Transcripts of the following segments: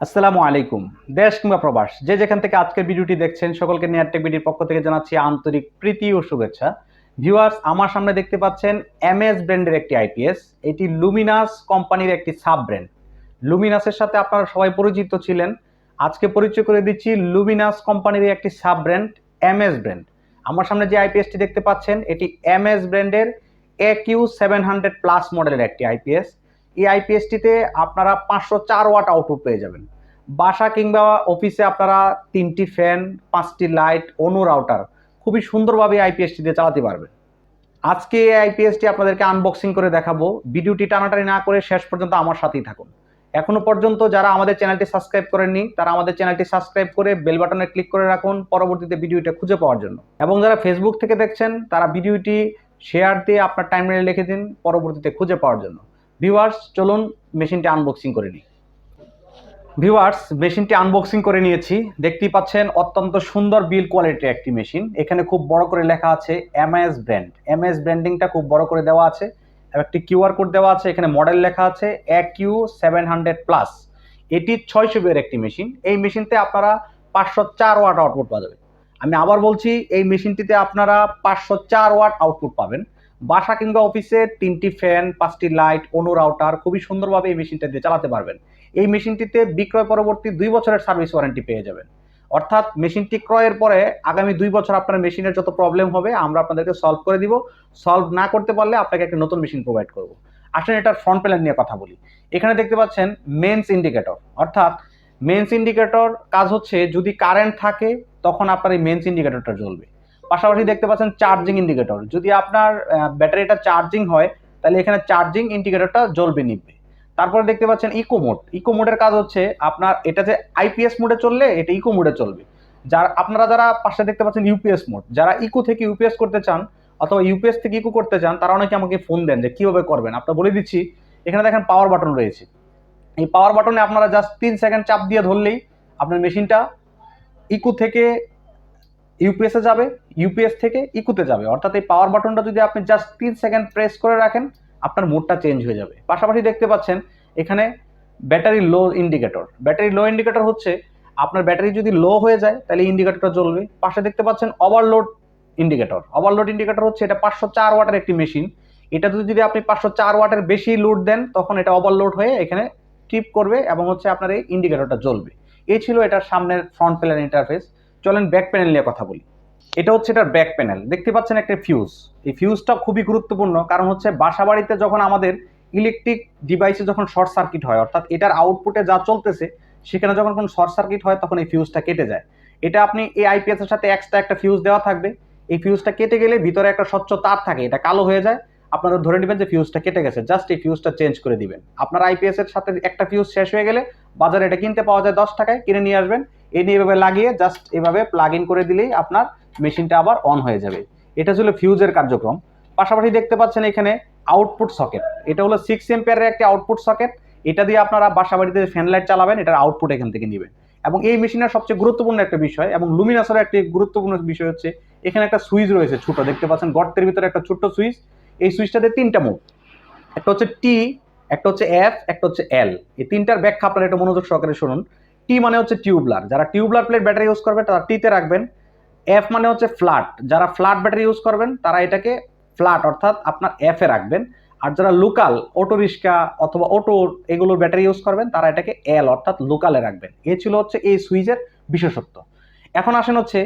আসসালামু আলাইকুম। দেশ কিংবা প্রবাস, যে যেখান থেকে আজকের ভিডিওটি দেখছেন, সকলকে নেয়ারটেক বিডির পক্ষ থেকে জানাচ্ছি আন্তরিক প্রীতি ও শুভেচ্ছা। ভিউয়ার্স আমার সামনে দেখতে পাচ্ছেন এমএস ব্র্যান্ডের একটি আইপিএস এটি লুমিনাস কোম্পানির একটি সাব ব্র্যান্ড লুমিনাসের সাথে আপনারা সবাই পরিচিত ছিলেন। আজকে পরিচয় করে দিচ্ছি লুমিনাস কোম্পানির একটি সাব ব্র্যান্ড এমএস ব্র্যান্ড। আমার সামনে যে আইপিএসটি দেখতে পাচ্ছেন, এটি এমএস ব্র্যান্ডের A Q seven hundred plus মডেলের একটি আইপিএস এই আইপিএসটিতে আপনারা পাঁচশো চার ওয়াট আউটপুট পেয়ে যাবেন। বাসা কিংবা অফিসে আপনারা তিনটি ফ্যান পাঁচটি লাইট অনু রাউটার খুবই সুন্দরভাবে আইপিএসটি দিয়ে চালাতে পারবেন। আজকে এই আইপিএসটি আপনাদেরকে আনবক্সিং করে দেখাবো। ভিডিওটি টানাটানি না করে শেষ পর্যন্ত আমার সাথেই থাকুন। এখনও পর্যন্ত যারা আমাদের চ্যানেলটি সাবস্ক্রাইব করেননি, তারা আমাদের চ্যানেলটি সাবস্ক্রাইব করে বেল বাটনে ক্লিক করে রাখুন পরবর্তীতে ভিডিওটা খুঁজে পাওয়ার জন্য। এবং যারা ফেসবুক থেকে দেখছেন, তারা ভিডিওটি শেয়ার দিয়ে আপনার টাইমলাইনে লিখে দিন, পরবর্তীতে খুঁজে পাওয়ার জন্য। ভিউয়ার্স চলুন মেশিনটি আনবক্সিং করে নিই। ভিউয়ার্স মেশিনটি আনবক্সিং করে নিয়েছি। দেখতেই পাচ্ছেন, অত্যন্ত সুন্দর বিল কোয়ালিটির একটি মেশিন এখানে খুব বড় করে লেখা আছে এমএস ব্র্যান্ড এমএস ব্র্যান্ডিংটা খুব বড় করে দেওয়া আছে। একটি কিউআর কোড দেওয়া আছে। এখানে মডেল লেখা আছে A Q seven hundred plus এটি ছয়শো বের একটি মেশিন এই মেশিনতে আপনারা পাঁচশো চার ওয়াট আউটপুট পাওয়া যাবে আমি আবার বলছি, এই মেশিনটিতে আপনারা পাঁচশো চার ওয়াট আউটপুট পাবেন। বাসা কিংবা অফিসে তিনটি ফ্যান পাঁচটি লাইট অনু রাউটার খুবই সুন্দরভাবে এই মেশিনটা দিয়ে চালাতে পারবেন। এই মেশিনটিতে বিক্রয় পরবর্তী দুই বছরের সার্ভিস ওয়ারেন্টি পেয়ে যাবেন। অর্থাৎ মেশিনটি ক্রয়ের পরে আগামী দুই বছর আপনার মেশিনের যত প্রবলেম হবে, আমরা আপনাদেরকে সলভ করে দিব। সলভ না করতে পারলে আপনাকে একটা নতুন মেশিন প্রোভাইড করব। আসলে এটার ফ্রন্ট প্যানেল নিয়ে কথা বলি। এখানে দেখতে পাচ্ছেন মেন্স ইন্ডিকেটর অর্থাৎ মেন্স ইন্ডিকেটর কাজ হচ্ছে যদি কারেন্ট থাকে, তখন আপনার এই মেন্স ইন্ডিকেটরটা জ্বলবে। পাশাপাশি দেখতে পাচ্ছেন চার্জিং ইন্ডিকেটর যদি আপনার ব্যাটারিটা চার্জিং হয়, তাহলে এখানে চার্জিং ইন্ডিকেটরটা জ্বলবে নিবে তারপরে দেখতে পাচ্ছেন ইকো মোড ইকো মোডের কাজ হচ্ছে আপনার, এটা যে আইপিএস মোডে চললে, এটা ইকো মোডে চলবে। যার, আপনারা যারা পাশে দেখতে পাচ্ছেন ইউপিএস মোড যারা ইকো থেকে ইউপিএস করতে চান, অথবা ইউপিএস থেকে ইকো করতে চান, তারা অনেকে আমাকে ফোন দেন যে, কীভাবে করবেন? আপনার বলে দিচ্ছি, এখানে দেখেন পাওয়ার বাটন রয়েছে। এই পাওয়ার বাটনে আপনারা জাস্ট তিন সেকেন্ড চাপ দিয়ে ধরলেই, আপনার মেশিনটা ইকো থেকে ইউপিএসে যাবে ইউপিএস থেকে ইকুতে যাবে। অর্থাৎ এই পাওয়ার বাটনটা যদি আপনি জাস্ট তিন সেকেন্ড প্রেস করে রাখেন, আপনার মোডটা চেঞ্জ হয়ে যাবে। পাশাপাশি দেখতে পাচ্ছেন, এখানে battery low indicator battery low indicator হচ্ছে, আপনার ব্যাটারি যদি লো হয়ে যায়, তাহলে ইন্ডিকেটরটা জ্বলবে। পাশে দেখতে পাচ্ছেন ওভারলোড ইন্ডিকেটর ওভারলোড ইন্ডিকেটর হচ্ছে এটা পাঁচশো চার ওয়াটের একটি মেশিন এটা যদি আপনি পাঁচশো চার ওয়াটের বেশি লোড দেন, তখন এটা ওভারলোড হয়ে এখানে টিপ করবে এবং হচ্ছে আপনার এই ইন্ডিকেটরটা জ্বলবে। এই ছিল এটার সামনের ফ্রন্ট প্যানেল ইন্টারফেস চলেন ব্যাক প্যানেল নিয়ে কথা বলি। এটা হচ্ছে এটার ব্যাক প্যানেল দেখতে পাচ্ছেন একটা ফিউজ এই ফিউজটা খুবই গুরুত্বপূর্ণ কারণ হচ্ছে বাসা বাড়িতে যখন আমাদের ইলেকট্রিক ডিভাইসে যখন শর্ট সার্কিট হয়, অর্থাৎ এটার আউটপুটে যা চলতেছে, সেখানে যখন কোনো শর্ট সার্কিট হয়, তখন এই ফিউজটা কেটে যায়। এটা আপনি এই আইপিএস এর সাথে এক্সট্রা একটা ফিউজ দেওয়া থাকবে। এই ফিউজটা কেটে গেলে ভিতরে একটা স্বচ্ছ তার থাকে, এটা কালো হয়ে যায়। আপনারা ধরে নেবেন যে ফিউজটা কেটে গেছে জাস্ট এই ফিউজটা চেঞ্জ করে দিবেন। আপনার আইপিএস এর সাথে একটা ফিউজ শেষ হয়ে গেলে বাজারে এটা কিনতে পাওয়া যায় দশ টাকায়, কিনে নিয়ে আসবেন। এই নিয়ে এভাবে লাগিয়ে জাস্ট এভাবে প্লাগ ইন করে দিলেই আপনার মেশিনটা আবার অন হয়ে যাবে। এটা ছিল ফিউজের কার্যক্রম। পাশাপাশি দেখতে পাচ্ছেন এখানে আউটপুট সকেট এটা হলো সিক্স এম্পিয়ারের একটি আউটপুট সকেট এটা দিয়ে আপনারা বাসা বাড়িতে ফ্যান লাইট চালাবেন, এটার আউটপুট এখান থেকে নেবেন। এবং এই মেশিনের সবচেয়ে গুরুত্বপূর্ণ একটা বিষয় এবং লুমিনাসের একটি গুরুত্বপূর্ণ বিষয় হচ্ছে, এখানে একটা সুইচ রয়েছে ছোট, দেখতে পাচ্ছেন গর্তের ভিতরে একটা ছোট্ট সুইচ এই সুইচটাতে তিনটা মুখ একটা হচ্ছে টি একটা হচ্ছে এফ একটা হচ্ছে এল এই তিনটার ব্যাখ্যা আপনারা এটা মনোযোগ সহকারে শুনুন। টি মানে হচ্ছে টিউবলার যারা টিউবলার প্লেট ব্যাটারি ইউজ করবে, তারা টিতে রাখবেন। এফ মানে হচ্ছে ফ্ল্যাট যারা ফ্ল্যাট ব্যাটারি ইউজ করবেন, তারা এটাকে ফ্ল্যাট অর্থাৎ আপনার এফ রাখবেন। আর যারা লোকাল অটো রিক্সা অথবা অটো এগুলোর ব্যাটারি ইউজ করবেন, তারা এটাকে এল অর্থাৎ লোকালে রাখবেন। এ ছিল হচ্ছে এই সুইচের বিশেষত্ব। এখন আসেন হচ্ছে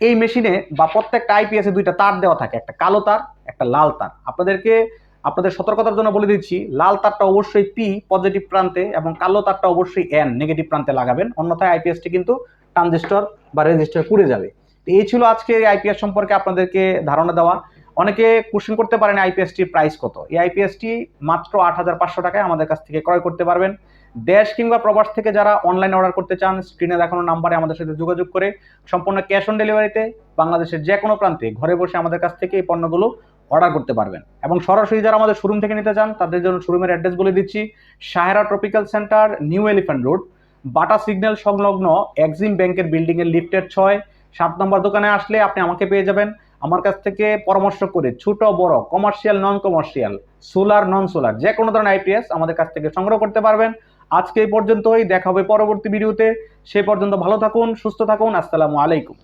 এই মেশিনে বা প্রত্যেকটা আইপিএসে দুইটা তার দেওয়া থাকে। একটা কালো তার, একটা লাল তার। আপনাদেরকে আপনাদের সতর্কতার জন্য বলে দিচ্ছি, লাল তারটা অবশ্যই পি পজিটিভ প্রান্তে এবং কালো তারটা অবশ্যই এন নেগেটিভ প্রান্তে লাগাবেন। অন্যথায় আইপিএসটি কিন্তু ট্রানজিস্টর বা রেজিস্টার পুড়ে যাবে। এই ছিল আজকে আইপিএস সম্পর্কে আপনাদেরকে ধারণা দেওয়া। অনেকে কোশ্চেন করতে পারেন আইপিএসটির প্রাইস কত। এই আইপিএসটি মাত্র আট হাজার পাঁচশো টাকায় আমাদের কাছ থেকে ক্রয় করতে পারবেন। দেশ কিংবা প্রবাস থেকে যারা অনলাইন অর্ডার করতে চান স্ক্রিনে দেখানো নাম্বারে আমাদের সাথে যোগাযোগ করে, সম্পূর্ণ ক্যাশ অন ডেলিভারিতে বাংলাদেশের যে কোনো প্রান্তে ঘরে বসে আমাদের কাছ থেকে এই পণ্যগুলো অর্ডার করতে পারবেন। এবং সরাসরি যারা আমাদের শোরুম থেকে নিতে চান, তাদের জন্য শোরুমের অ্যাড্রেস বলে দিচ্ছি, Sahera tropical centre new Elephant road Bata signal সংলগ্ন এক্সিম ব্যাংকের বিল্ডিংয়ের লিফটের ছয়, সাত নম্বর দোকানে আসলে আপনি আমাকে পেয়ে যাবেন। আমার কাছ থেকে পরামর্শ করে ছোট, বড় commercial non commercial solar non solar যে কোনো ধরনের আইপিএস আমাদের কাছ থেকে সংগ্রহ করতে পারবেন। আজকে এই পর্যন্তই, দেখা হবে পরবর্তী ভিডিওতে সে পর্যন্ত ভালো থাকুন, সুস্থ থাকুন, আসসালামু আলাইকুম।